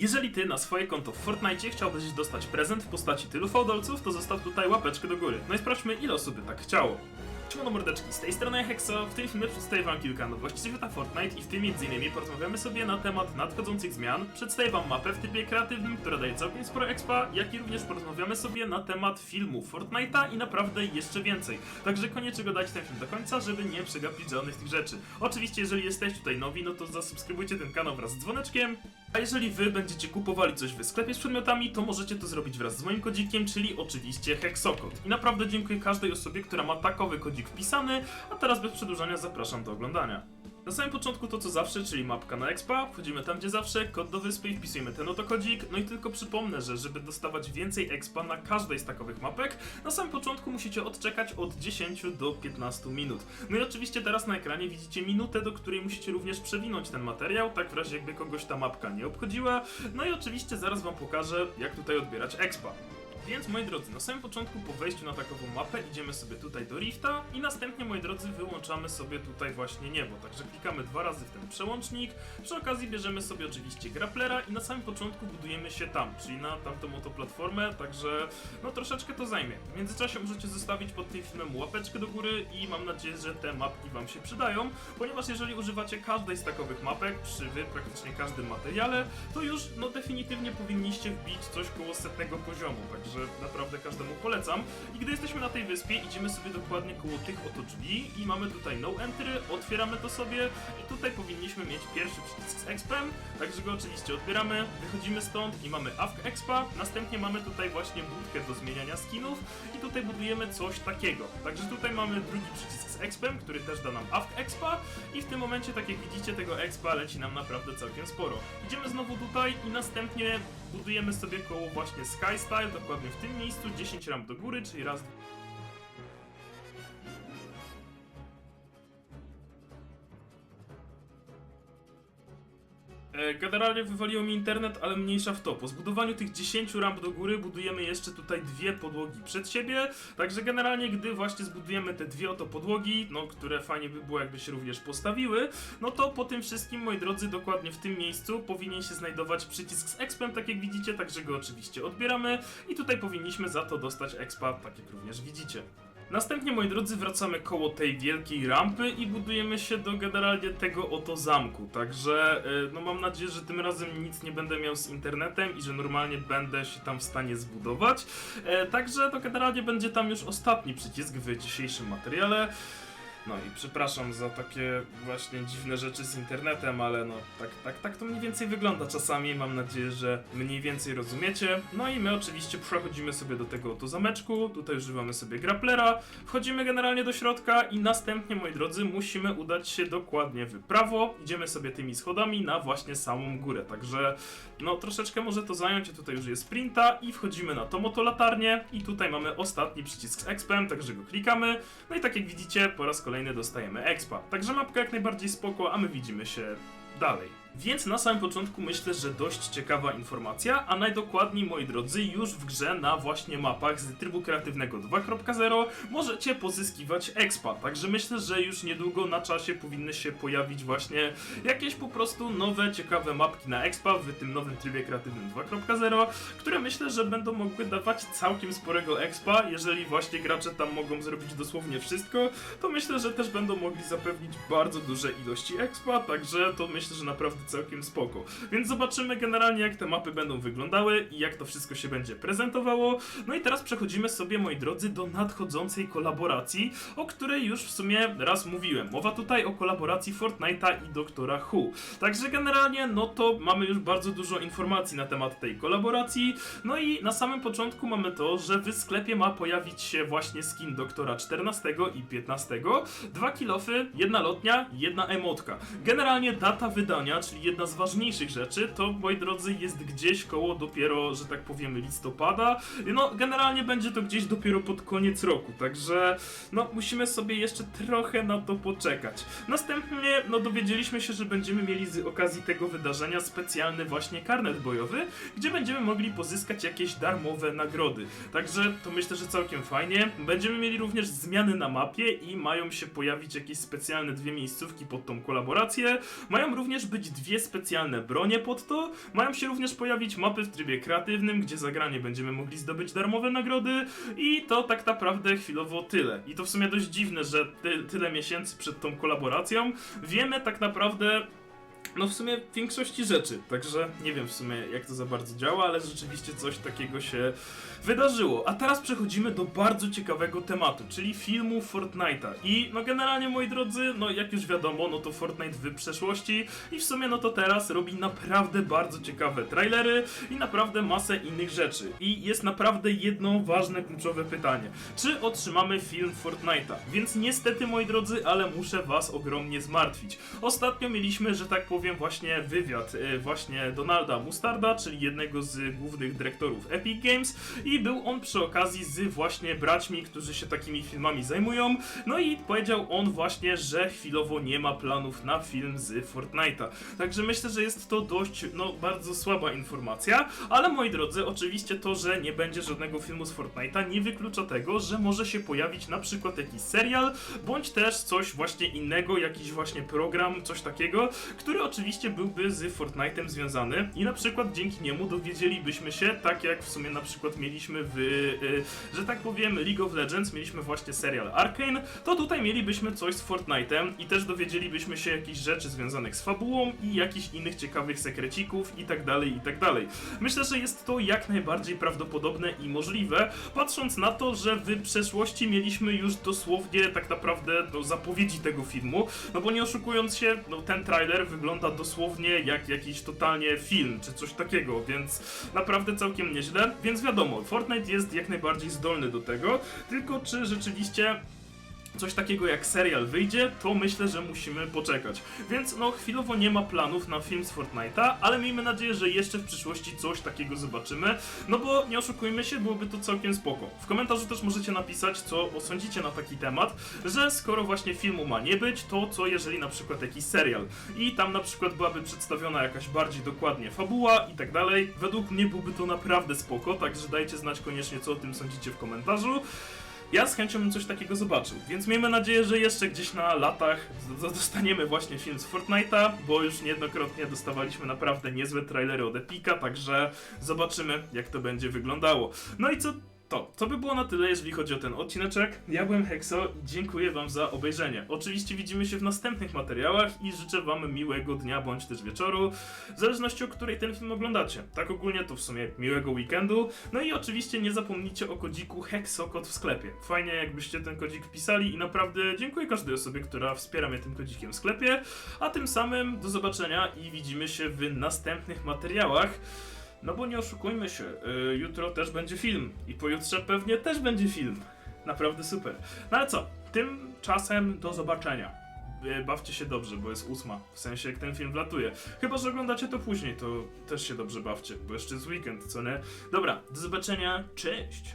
Jeżeli ty na swoje konto w Fortnite chciałbyś dostać prezent w postaci tylu fałdolców, to zostaw tutaj łapeczkę do góry. No i sprawdźmy ile osób by tak chciało. Siemano mordeczki, z tej strony Hexo, w tym filmie przedstawię wam kilka nowości z świata Fortnite i w tym m.in. porozmawiamy sobie na temat nadchodzących zmian, przedstawię wam mapę w trybie kreatywnym, która daje całkiem sporo expa, jak i również porozmawiamy sobie na temat filmu Fortnite'a i naprawdę jeszcze więcej. Także koniecznie go dajcie ten film do końca, żeby nie przegapić żadnych tych rzeczy. Oczywiście jeżeli jesteście tutaj nowi, no to zasubskrybujcie ten kanał wraz z dzwoneczkiem, a jeżeli wy będziecie kupowali coś w sklepie z przedmiotami, to możecie to zrobić wraz z moim kodzikiem, czyli oczywiście Hexokod. I naprawdę dziękuję każdej osobie, która ma takowy kodzik wpisany, a teraz bez przedłużania zapraszam do oglądania. Na samym początku to co zawsze, czyli mapka na expa, wchodzimy tam gdzie zawsze, kod do wyspy i wpisujemy ten oto kodzik, no i tylko przypomnę, że żeby dostawać więcej expa na każdej z takowych mapek, na samym początku musicie odczekać od 10 do 15 minut. No i oczywiście teraz na ekranie widzicie minutę, do której musicie również przewinąć ten materiał, tak w razie jakby kogoś ta mapka nie obchodziła, no i oczywiście zaraz wam pokażę, jak tutaj odbierać expa. Więc moi drodzy, na samym początku po wejściu na takową mapę idziemy sobie tutaj do Rifta i następnie moi drodzy wyłączamy sobie tutaj właśnie niebo. Także klikamy dwa razy w ten przełącznik. Przy okazji bierzemy sobie oczywiście grapplera i na samym początku budujemy się tam, czyli na tamtą oto platformę, także no troszeczkę to zajmie. W międzyczasie możecie zostawić pod tym filmem łapeczkę do góry i mam nadzieję, że te mapki wam się przydają, ponieważ jeżeli używacie każdej z takowych mapek przy wy praktycznie każdym materiale, to już no definitywnie powinniście wbić coś koło setnego poziomu, także naprawdę każdemu polecam. I gdy jesteśmy na tej wyspie, idziemy sobie dokładnie koło tych oto drzwi i mamy tutaj no entry, otwieramy to sobie i tutaj powinniśmy mieć pierwszy przycisk z expem, także go oczywiście odbieramy, wychodzimy stąd i mamy AFK expa, następnie mamy tutaj właśnie budkę do zmieniania skinów i tutaj budujemy coś takiego. Także tutaj mamy drugi przycisk z expem, który też da nam AFK expa i w tym momencie, tak jak widzicie, tego expa leci nam naprawdę całkiem sporo. Idziemy znowu tutaj i następnie budujemy sobie koło właśnie Skystyle, dokładnie w tym miejscu 10 ramp do góry, czyli raz, Generalnie wywaliło mi internet, ale mniejsza w to. Po zbudowaniu tych 10 ramp do góry budujemy jeszcze tutaj dwie podłogi przed siebie. Także generalnie, gdy właśnie zbudujemy te dwie oto podłogi, no które fajnie by było jakby się również postawiły, no to po tym wszystkim, moi drodzy, dokładnie w tym miejscu powinien się znajdować przycisk z expem, tak jak widzicie, także go oczywiście odbieramy i tutaj powinniśmy za to dostać expa, tak jak również widzicie. Następnie, moi drodzy, wracamy koło tej wielkiej rampy i budujemy się do generalnie tego oto zamku. Także, y, no mam nadzieję, że tym razem nic nie będę miał z internetem i że normalnie będę się tam w stanie zbudować. E, Także to generalnie będzie tam już ostatni przycisk w dzisiejszym materiale. No i przepraszam za takie właśnie dziwne rzeczy z internetem, ale no tak, tak, tak to mniej więcej wygląda czasami. Mam nadzieję, że mniej więcej rozumiecie. No i my oczywiście przechodzimy sobie do tego oto zameczku. Tutaj używamy sobie grapplera. Wchodzimy generalnie do środka i następnie, moi drodzy, musimy udać się dokładnie w prawo. Idziemy sobie tymi schodami na właśnie samą górę. Także no troszeczkę może to zająć. Tutaj już jest sprinta i wchodzimy na tą oto latarnię i tutaj mamy ostatni przycisk z expem, także go klikamy. No i tak jak widzicie, po raz kolejny dostajemy expa. Także mapka jak najbardziej spoko, a my widzimy się dalej. Więc na samym początku myślę, że dość ciekawa informacja, a najdokładniej, moi drodzy, już w grze na właśnie mapach z trybu kreatywnego 2.0 możecie pozyskiwać expa. Także myślę, że już niedługo na czasie powinny się pojawić właśnie jakieś po prostu nowe, ciekawe mapki na expa w tym nowym trybie kreatywnym 2.0, które myślę, że będą mogły dawać całkiem sporego expa. Jeżeli właśnie gracze tam mogą zrobić dosłownie wszystko, to myślę, że też będą mogli zapewnić bardzo duże ilości expa, także to myślę, że naprawdę całkiem spoko. Więc zobaczymy generalnie jak te mapy będą wyglądały i jak to wszystko się będzie prezentowało. No i teraz przechodzimy sobie, moi drodzy, do nadchodzącej kolaboracji, o której już w sumie raz mówiłem. Mowa tutaj o kolaboracji Fortnite'a i Doktora Who. Także generalnie, no to mamy już bardzo dużo informacji na temat tej kolaboracji. No i na samym początku mamy to, że w sklepie ma pojawić się właśnie skin Doktora 14 i 15, dwa kilofy, jedna lotnia, jedna emotka. Generalnie data wydania, czyli jedna z ważniejszych rzeczy, to moi drodzy jest gdzieś koło dopiero, że tak powiemy, listopada. No, generalnie będzie to gdzieś dopiero pod koniec roku, także no musimy sobie jeszcze trochę na to poczekać. Następnie, no dowiedzieliśmy się, że będziemy mieli z okazji tego wydarzenia specjalny właśnie karnet bojowy, gdzie będziemy mogli pozyskać jakieś darmowe nagrody. Także to myślę, że całkiem fajnie. Będziemy mieli również zmiany na mapie i mają się pojawić jakieś specjalne dwie miejscówki pod tą kolaborację. Mają również być dwie dwie specjalne bronie pod to. Mają się również pojawić mapy w trybie kreatywnym, gdzie za granie będziemy mogli zdobyć darmowe nagrody i to tak naprawdę chwilowo tyle. I to w sumie dość dziwne, że ty, tyle miesięcy przed tą kolaboracją wiemy tak naprawdę no w sumie większości rzeczy, także nie wiem w sumie jak to za bardzo działa, ale rzeczywiście coś takiego się wydarzyło. A teraz przechodzimy do bardzo ciekawego tematu, czyli filmu Fortnite'a. I no generalnie moi drodzy, no jak już wiadomo, no to Fortnite w przeszłości i w sumie no to teraz robi naprawdę bardzo ciekawe trailery i naprawdę masę innych rzeczy. I jest naprawdę jedno ważne, kluczowe pytanie. Czy otrzymamy film Fortnite'a? Więc niestety moi drodzy, ale muszę was ogromnie zmartwić. Ostatnio mieliśmy, że tak powiem, właśnie wywiad e, właśnie Donalda Mustarda, czyli jednego z głównych dyrektorów Epic Games i był on przy okazji z właśnie braćmi, którzy się takimi filmami zajmują. No i powiedział on właśnie, że chwilowo nie ma planów na film z Fortnite'a. Także myślę, że jest to dość, no bardzo słaba informacja, ale moi drodzy, oczywiście to, że nie będzie żadnego filmu z Fortnite'a nie wyklucza tego, że może się pojawić na przykład jakiś serial, bądź też coś właśnie innego, jakiś właśnie program, coś takiego, który oczywiście byłby z Fortnite'em związany i na przykład dzięki niemu dowiedzielibyśmy się, tak jak w sumie na przykład mieliśmy w, y, że tak powiem, League of Legends, mieliśmy właśnie serial Arcane, to tutaj mielibyśmy coś z Fortnite'em i też dowiedzielibyśmy się jakichś rzeczy związanych z fabułą i jakichś innych ciekawych sekrecików i tak dalej, i tak dalej. Myślę, że jest to jak najbardziej prawdopodobne i możliwe, patrząc na to, że w przeszłości mieliśmy już dosłownie tak naprawdę do zapowiedzi tego filmu, no bo nie oszukując się, no ten trailer wygląda dosłownie jak jakiś totalnie film, czy coś takiego, więc naprawdę całkiem nieźle, więc wiadomo, Fortnite jest jak najbardziej zdolny do tego, tylko czy rzeczywiście coś takiego jak serial wyjdzie, to myślę, że musimy poczekać. Więc no chwilowo nie ma planów na film z Fortnite'a, ale miejmy nadzieję, że jeszcze w przyszłości coś takiego zobaczymy, no bo nie oszukujmy się, byłoby to całkiem spoko. W komentarzu też możecie napisać, co sądzicie na taki temat, że skoro właśnie filmu ma nie być, to co jeżeli na przykład jakiś serial i tam na przykład byłaby przedstawiona jakaś bardziej dokładnie fabuła i tak dalej. Według mnie byłby to naprawdę spoko, także dajcie znać koniecznie, co o tym sądzicie w komentarzu. Ja z chęcią bym coś takiego zobaczył, więc miejmy nadzieję, że jeszcze gdzieś na latach dostaniemy właśnie film z Fortnite'a, bo już niejednokrotnie dostawaliśmy naprawdę niezłe trailery od Epica, także zobaczymy jak to będzie wyglądało. No i co to, to by było na tyle, jeżeli chodzi o ten odcineczek. Ja byłem Hexo i dziękuję wam za obejrzenie. Oczywiście widzimy się w następnych materiałach i życzę wam miłego dnia bądź też wieczoru, w zależności o której ten film oglądacie. Tak ogólnie to w sumie miłego weekendu. No i oczywiście nie zapomnijcie o kodziku HEXOKOD w sklepie. Fajnie jakbyście ten kodzik wpisali i naprawdę dziękuję każdej osobie, która wspiera mnie tym kodzikiem w sklepie. A tym samym do zobaczenia i widzimy się w następnych materiałach. No bo nie oszukujmy się, y, jutro też będzie film i pojutrze pewnie też będzie film. Naprawdę super. No ale co, tymczasem do zobaczenia. Y, Bawcie się dobrze, bo jest ósma, w sensie jak ten film wlatuje. Chyba, że oglądacie to później, to też się dobrze bawcie, bo jeszcze jest weekend, co nie? Dobra, do zobaczenia, cześć!